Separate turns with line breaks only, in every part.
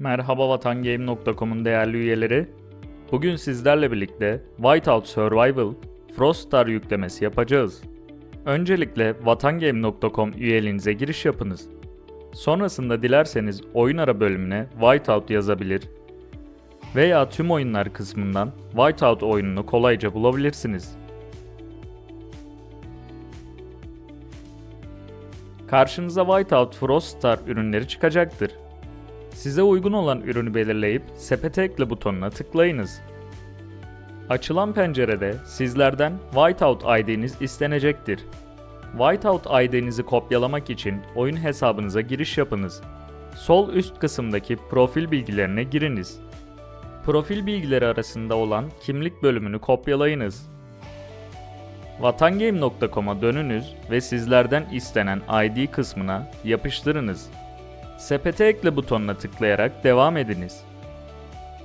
Merhaba vatangame.com'un değerli üyeleri. Bugün sizlerle birlikte Whiteout Survival Froststar yüklemesi yapacağız. Öncelikle vatangame.com üyeliğinize giriş yapınız. Sonrasında dilerseniz oyun ara bölümüne Whiteout yazabilir veya tüm oyunlar kısmından Whiteout oyununu kolayca bulabilirsiniz. Karşınıza Whiteout Froststar ürünleri çıkacaktır. Size uygun olan ürünü belirleyip sepete ekle butonuna tıklayınız. Açılan pencerede sizlerden Whiteout ID'niz istenecektir. Whiteout ID'nizi kopyalamak için oyun hesabınıza giriş yapınız. Sol üst kısımdaki profil bilgilerine giriniz. Profil bilgileri arasında olan kimlik bölümünü kopyalayınız. Vatangame.com'a dönünüz ve sizlerden istenen ID kısmına yapıştırınız. Sepete ekle butonuna tıklayarak devam ediniz.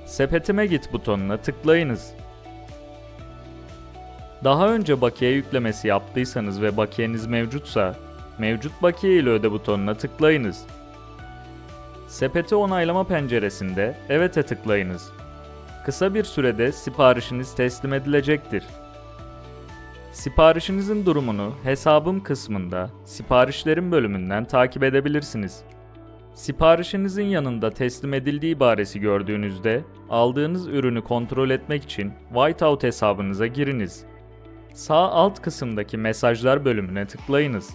Sepetime git butonuna tıklayınız. Daha önce bakiye yüklemesi yaptıysanız ve bakiyeniz mevcutsa, mevcut bakiye ile öde butonuna tıklayınız. Sepeti onaylama penceresinde evet'e tıklayınız. Kısa bir sürede siparişiniz teslim edilecektir. Siparişinizin durumunu hesabım kısmında siparişlerin bölümünden takip edebilirsiniz. Siparişinizin yanında teslim edildiği ibaresi gördüğünüzde aldığınız ürünü kontrol etmek için Whiteout hesabınıza giriniz. Sağ alt kısımdaki mesajlar bölümüne tıklayınız.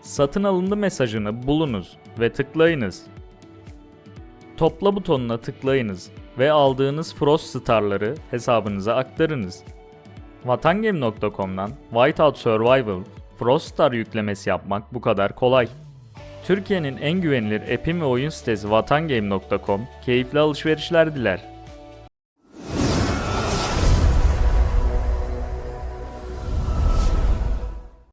Satın alındı mesajını bulunuz ve tıklayınız. Topla butonuna tıklayınız ve aldığınız Frost Star'ları hesabınıza aktarınız. Vatangame.com'dan Whiteout Survival Froststar yüklemesi yapmak bu kadar kolay. Türkiye'nin en güvenilir app'in ve oyun sitesi vatangame.com keyifli alışverişler diler.